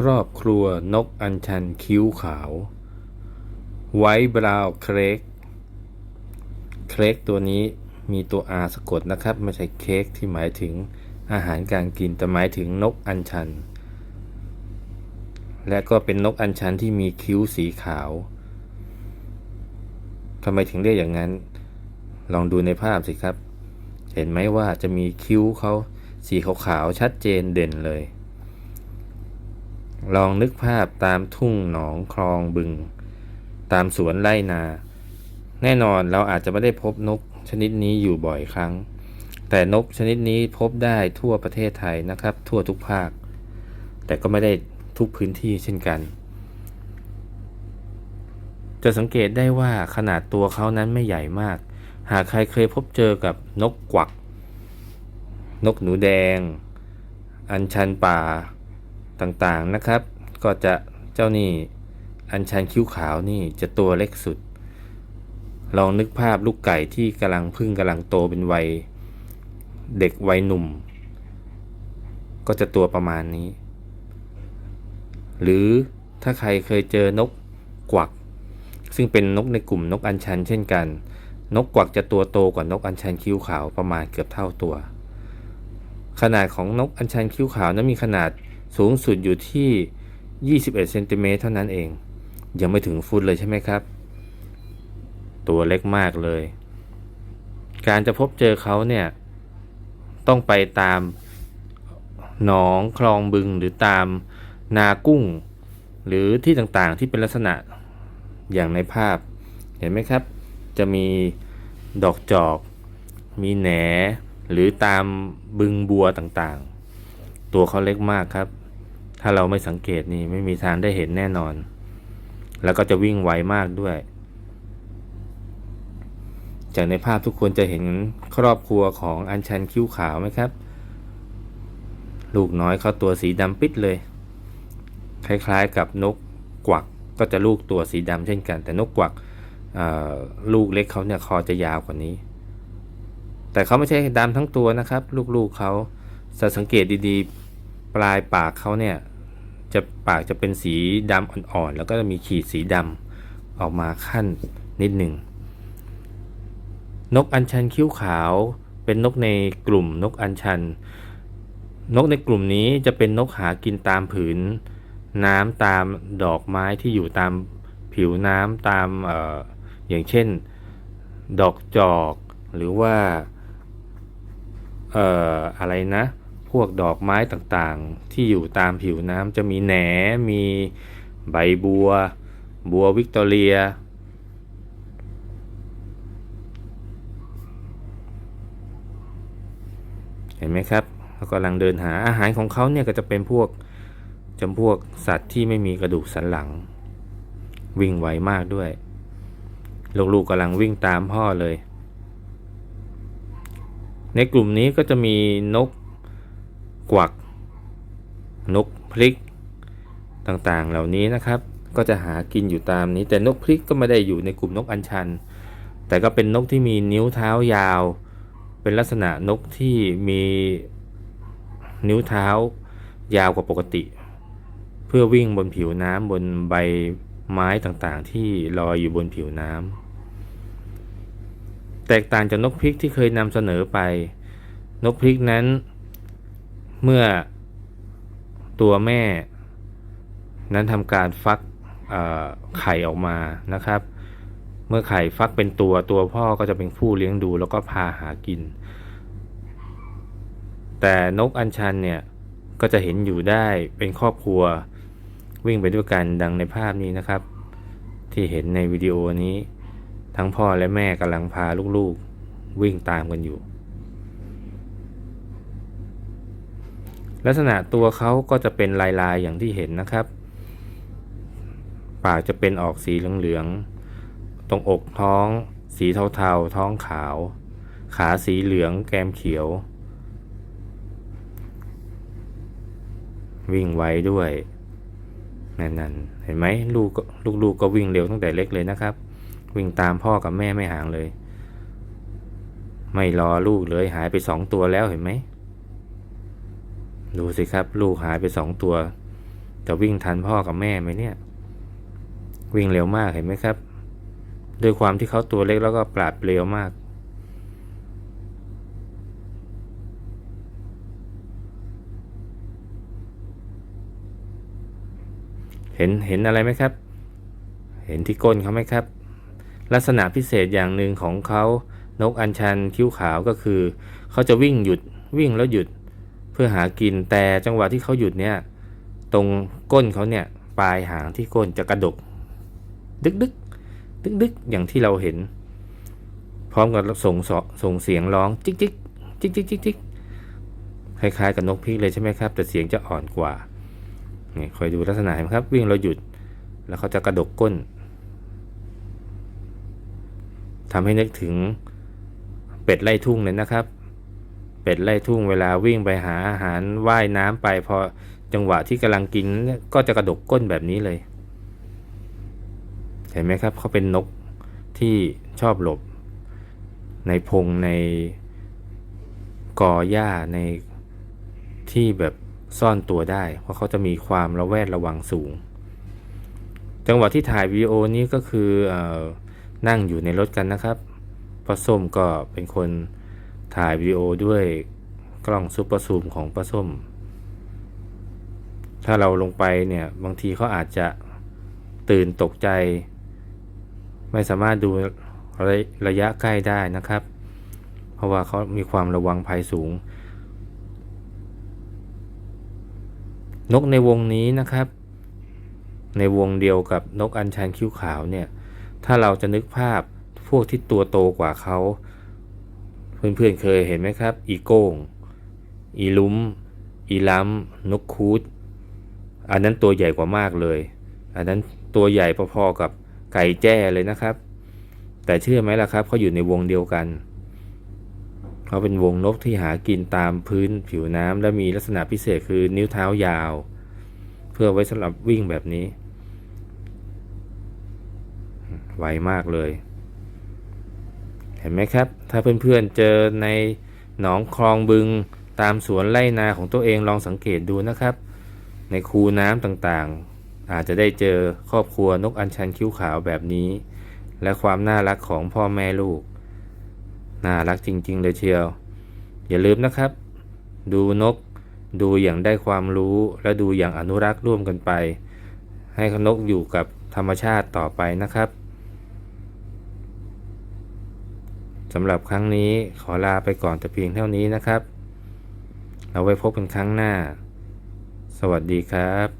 ครอบครัวนกอัญชันคิ้วขาว ไวบราวเครก เครกตัวนี้มีตัว R สะกดนะครับ ไม่ใช่เค้กที่หมายถึงอาหารการกินแต่หมายถึงนกอัญชัน และก็เป็นนกอัญชันที่มีคิ้วสีขาวทำไมถึงเรียกอย่างนั้น ลองดูในภาพสิครับ เห็นไหมว่าจะมีคิ้วเขาสีขาวๆชัดเจนเด่นเลย ลองนึกภาพตามทุ่งหนองคลองบึง ตามสวนไร่นา แน่นอนเราอาจจะไม่ได้พบนกชนิดนี้อยู่บ่อยครั้ง แต่นกชนิดนี้พบได้ทั่วประเทศไทยนะครับ ทั่วทุกภาค แต่ก็ไม่ได้ทุกพื้นที่เช่นกัน จะสังเกตได้ว่าขนาดตัวเขานั้นไม่ใหญ่มาก หากใครเคยพบเจอกับนกกวัก นกหนูแดง อัญชันป่าต่างๆนะครับ ก็จะเจ้านี่อัญชันคิ้วขาวนี่จะตัวเล็กสุด ลองนึกภาพลูกไก่ที่กำลังพึ่งกำลังโตเป็นวัยเด็กวัยหนุ่ม ก็จะตัวประมาณนี้ หรือถ้าใครเคยเจอนกกวัก ซึ่งเป็นนกในกลุ่มนกอัญชันเช่นกัน นกกวักจะตัวโตกว่านกอัญชันคิ้วขาวประมาณเกือบเท่าตัว ขนาดของนกอัญชันคิ้วขาวนั้นมีขนาดสูงสุดอยู่ที่ 21เซนติเมตรเท่านั้นเอง ยังไม่ถึงฟุตเลยใช่ไหมครับ ตัวเล็กมากเลย การจะพบเจอเขาเนี่ย ต้องไปตามหนองคลองบึงหรือตามนากุ้ง หรือที่ต่างๆที่เป็นลักษณะอย่างในภาพ เห็นไหมครับ จะมีดอกจอก มีแหน หรือตามบึงบัวต่างๆ ตัวเขาเล็กมากครับ ถ้าเราไม่สังเกตนี่ไม่มีทางได้เห็นแน่นอน แล้วก็จะวิ่งไวมากด้วย จากในภาพทุกคนจะเห็นครอบครัวของอัญชันคิ้วขาวไหมครับ ลูกน้อยเขาตัวสีดำปิดเลย คล้ายๆกับนกกวักก็จะลูกตัวสีดำเช่นกัน แต่นกกวักลูกเล็กเขาเนี่ยคอจะยาวกว่านี้ แต่เขาไม่ใช่ดำทั้งตัวนะครับ ลูกๆเขาสังเกตดีๆ ปลายปากเขาเนี่ย จะปากจะเป็นสีดำอ่อนๆ แล้วก็จะมีขีดสีดำออกมาขั้นนิดหนึ่ง นกอัญชันคิ้วขาวเป็นนกในกลุ่มนกอัญชัน นกในกลุ่มนี้จะเป็นนกหากินตามผืน น้ำตามดอกไม้ที่อยู่ตามผิวน้ำตามอออย่างเช่น ดอกจอกหรือว่า เอ่ออะไรนะ พวกดอกไม้ต่างๆ ที่อยู่ตามผิวน้ำจะมีแหนมีใบบัว บัววิกตอเรีย เห็นไหมครับเขากำลังเดินหาอาหารของเขาเนี่ยก็จะเป็นพวกจำพวกสัตว์ที่ไม่มีกระดูกสันหลัง วิ่งไวมากด้วย ลูกๆกำลังวิ่งตามพ่อเลย ในกลุ่มนี้ก็จะมีนก กวัก นกพลิก ต่างๆ เหล่านี้นะครับ ก็จะหากินอยู่ตามนี้ แต่นกพลิกก็ไม่ได้อยู่ในกลุ่มนกอัญชัน แต่ก็เป็นนกที่มีนิ้วเท้ายาว เป็นลักษณะนกที่มีนิ้วเท้ายาวกว่าปกติ เพื่อวิ่งบนผิวน้ำบนใบไม้ต่างๆ ที่ลอยอยู่บนผิวน้ำแตกต่างจากนกพริกที่เคยนำเสนอไป นกพริกนั้น เมื่อตัวแม่นั้นทำการฟักไข่ออกมานะครับ เมื่อไข่ฟักเป็นตัวตัวพ่อก็จะเป็นผู้เลี้ยงดูแล้วก็พาหากิน แต่นกอัญชันเนี่ยก็จะเห็นอยู่ได้เป็นครอบครัววิ่งไปด้วยกันดังในภาพนี้นะครับ ที่เห็นในวิดีโอนี้ ทั้งพ่อและแม่กำลังพาลูกๆ วิ่งตามกันอยู่ ลักษณะตัวเขาก็จะเป็นลายๆอย่างที่เห็นนะครับ ปากจะเป็นออกสีเหลืองๆ ตรงอกท้อง สีเทาๆ ท้องขาว ขาสีเหลืองแกมเขียว วิ่งไวด้วยนั่นๆเห็นไหมลูกลูกๆก็วิ่งเร็วตั้งแต่เล็กเลยนะครับ วิ่งตามพ่อกับแม่ไม่ห่างเลย ไม่รอลูกเลยหายไปสองตัวแล้วเห็นไหม ดูสิครับ ลูกหายไปสองตัว จะวิ่งทันพ่อกับแม่ไหมเนี่ย วิ่งเร็วมากเห็นไหมครับ ด้วยความที่เขาตัวเล็กแล้วก็ปราดเปรียวมาก เห็นเห็นอะไรไหมครับ เห็นที่ก้นเขาไหมครับ ลักษณะพิเศษอย่างหนึ่งของเขานกอัญชันคิ้วขาวก็คือ เขาจะวิ่งหยุดวิ่งแล้วหยุด พื่อหากินแต่จังหวะที่เขาหยุดเนี่ย ตรงก้นเขาเนี่ยปลายหางที่ก้นจะกระดก ดึกดึกดึกดึกอย่างที่เราเห็น พร้อมกับส่งสส่งเสียงร้องจิกจิกจิกจิกจิกจิกคล้ายๆกับนกพิกเลยใช่ไหมครับ แต่เสียงจะอ่อนกว่านี่คอยดูลักษณะเห็นไหมครับ วิ่งเราหยุด แล้วเขาจะกระดกก้นทำให้นึกถึงเป็ดไล่ทุ่งเลยนะครับ เป็ดไล่ทุ่งเวลาวิ่งไปหาอาหารว่ายน้ำไปพอจังหวะที่กำลังกินก็จะกระดกก้นแบบนี้เลย เห็นไหมครับเขาเป็นนกที่ชอบหลบ ในพงในกอหญ้าในที่แบบซ่อนตัวได้ เพราะเขาจะมีความระแวดระวังสูง จังหวะที่ถ่ายวีดีโอนี้ก็คือเอนั่งอยู่ในรถกันนะครับป้าส้มก็เป็นคน ถ่ายวีดีโอด้วยกล้องซุปเปอร์ซูมของป้าส้ม ถ้าเราลงไปเนี่ย บางทีเขาอาจจะตื่นตกใจ ไม่สามารถดูระระยะใกล้ได้นะครับ เพราะว่าเขามีความระวังภัยสูง นกในวงนี้นะครับ ในวงเดียวกับนกอัญชันคิ้วขาวเนี่ย ถ้าเราจะนึกภาพพวกที่ตัวโตกว่าเขา เพื่อนๆเคยเห็นไหมครับ อีโก้ง อีลุ้ม อีล้ำนกคูด อันนั้นตัวใหญ่กว่ามากเลย อันนั้นตัวใหญ่พอๆกับไก่แจ้เลยนะครับ แต่เชื่อไหมล่ะครับเขาอยู่ในวงเดียวกันเขาเป็นวงนกที่หากินตามพื้นผิวน้ำและมีลักษณะพิเศษคือนิ้วเท้ายาว เพื่อไว้สำหรับวิ่งแบบนี้ ไวมากเลย เห็นไหมครับ ถ้าเพื่อนๆเจอในหนองคลองบึงตามสวนไร่นาของตัวเองลองสังเกตดูนะครับ ในคูน้ำต่างๆ อาจจะได้เจอครอบครัวนกอัญชันคิ้วขาวแบบนี้ และความน่ารักของพ่อแม่ลูก น่ารักจริงๆเลยเชียว อย่าลืมนะครับ ดูนก ดูอย่างได้ความรู้และดูอย่างอนุรักษ์ร่วมกันไป ให้นกอยู่กับธรรมชาติต่อไปนะครับ สำหรับครั้งนี้ขอลาไปก่อนแต่เพียงเท่านี้นะครับ เราไว้พบกันครั้งหน้า สวัสดีครับ